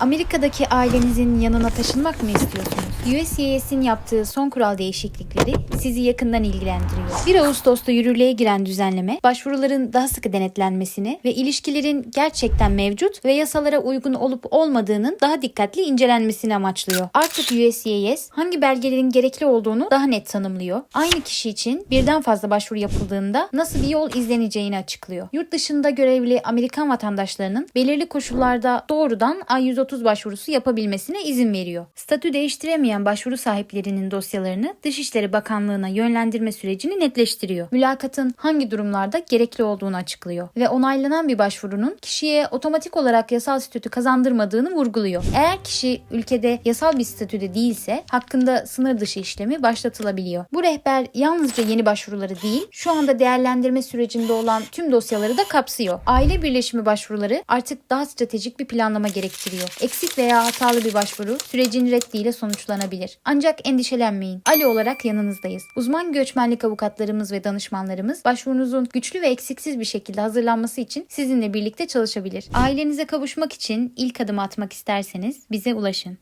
Amerika'daki ailenizin yanına taşınmak mı istiyorsunuz? USCIS'in yaptığı son kural değişiklikleri sizi yakından ilgilendiriyor. 1 Ağustos'ta yürürlüğe giren düzenleme, başvuruların daha sıkı denetlenmesini ve ilişkilerin gerçekten mevcut ve yasalara uygun olup olmadığının daha dikkatli incelenmesini amaçlıyor. Artık USCIS hangi belgelerin gerekli olduğunu daha net tanımlıyor. Aynı kişi için birden fazla başvuru yapıldığında nasıl bir yol izleneceğini açıklıyor. Yurt dışında görevli Amerikan vatandaşlarının belirli koşullarda doğrudan I-130 başvurusu yapabilmesine izin veriyor. Statü değiştiremeyen başvuru sahiplerinin dosyalarını Dışişleri Bakanlığı'na yönlendirme sürecini netleştiriyor. Mülakatın hangi durumlarda gerekli olduğunu açıklıyor ve onaylanan bir başvurunun kişiye otomatik olarak yasal statü kazandırmadığını vurguluyor. Eğer kişi ülkede yasal bir statüde değilse hakkında sınır dışı işlemi başlatılabiliyor. Bu rehber yalnızca yeni başvuruları değil, şu anda değerlendirme sürecinde olan tüm dosyaları da kapsıyor. Aile birleşimi başvuruları artık daha stratejik bir planlama gerektiriyor. Eksik veya hatalı bir başvuru sürecin reddiyle sonuçlanabilir. Ancak endişelenmeyin. Ali olarak yanınızdayız. Uzman göçmenlik avukatlarımız ve danışmanlarımız başvurunuzun güçlü ve eksiksiz bir şekilde hazırlanması için sizinle birlikte çalışabilir. Ailenize kavuşmak için ilk adım atmak isterseniz bize ulaşın.